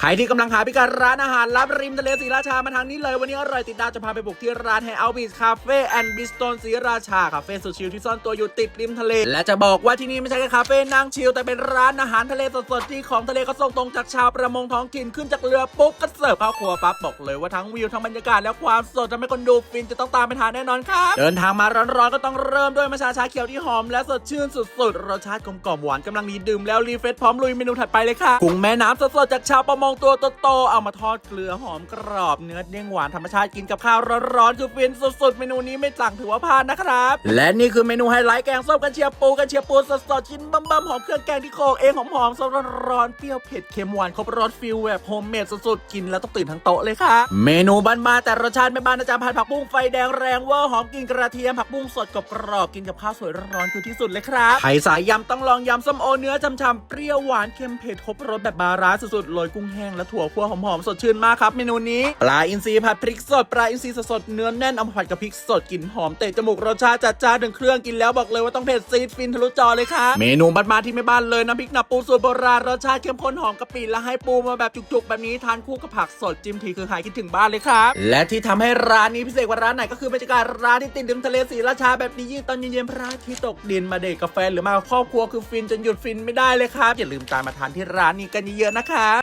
ใครที่กำลังหาพิกัดร้านอาหารลับริมทะเลศรีราชามาทางนี้เลย วันนี้อร่อยติดดาวจะพาไปบุกที่ร้านแฮเอาบีชคาเฟ่แอนด์บิสโตนศรีราชาคาเฟ่สุดชิลที่ซ่อนตัวอยู่ติดริมทะเล และจะบอกว่าที่นี่ไม่ใช่แค่คาเฟ่นั่งชิลแต่เป็นร้านอาหารทะเลสดๆที่ของทะเลก็ส่งตรงจากชาวประมงท้องถิ่นขึ้นจากเรือปุ๊บก็เสิร์ฟเข้าครัวปั๊บบอกเลยว่าทั้งวิวทั้งบรรยากาศและความสดทำให้คนดูฟินจะต้องตามไปทานแน่นอนครับเดินทางมาร้อนๆก็ต้องเริ่มด้วยมะชาชาเขียวที่หอมและสดชื่นสุดๆรสชาติกลมกล่อมหวานกำลังดีดื่มแล้วรีเฟรชพร้อมลุยเมนูถัดไปเลยค่ะกุ้งแม่น้ำสดๆจากชาวประมงตัวโตๆเอามาทอดเกลือหอมกรอบเนื้อเด้งหวานธรรมชาติกินกับข้าวร้อนๆคือฟินสุดๆ เมนูนี้ไม่สั่งถือว่าพลาดนะครับ และนี่คือเมนูไฮไลท์แกงส้มกันเชียงปูกันเชียงปูสดๆชิ้นบัมๆหอมเครื่องแกงที่โคกเองหอมๆสดร้อนๆเปรี้ยวเผ็ดเค็มหวานครบรสฟิลแบบโฮมเมดสุดๆกินแล้วต้องตื่นทั้งโต๊ะเลยค่ะเมนูบ้านๆแต่รสชาติไม่บ้านนะจ๊ะผัดผักบุ้งไฟแดงแรงเวอร์หอมกลินกระเทียมผักบุ้งสดกรอบๆกินกับข้าวสวยร้อนๆคือที่สุดเลยครับใครสายยำต้องลองยำส้มโอเนื้อช่ำๆเปรี้ยวหวานเค็มเผ็ดครบรสแบบบาราสุดๆโรยกุ้งแห้งและถั่วคั่วหอมๆสดชื่นมากครับเมนูนี้ ปลาอินทรีผัดพริกสดปลาอินทรีสดเนื้อแน่นเอามผัดกับพริกสดกลิ่นหอมเตะจมูกรสชาติจัดจ้านถึงเครื่องกินแล้วบอกเลยว่าต้องเผ็ดซีดฟินทะลุจอเลยครับเมนูบ้านๆที่ไม่บ้านเลยน้ำพริกหนับปูสูตรโบราณรสชาติเข้มข้นหอมกะปิและให้ปูมาแบบจุกๆ แบบนี้ทานคู่กับผักสดจิ้มทีคือหายคิดถึงบ้านเลยครับและที่ทำให้ร้านนี้พิเศษกว่าร้านไหนก็คือบรรยากาศร้านที่ติดริมทะเลศรีราชาแบบนี้ยิ่งตอนเย็นๆพระอาทิตย์ตกดินมาเด็กกาแฟหรือมาครอบครัวคือฟินจนหยุดฟินไม่ได้เลยครับอย่าลืมตามมาทานที่ร้านนี้กันเยอะๆนะครับ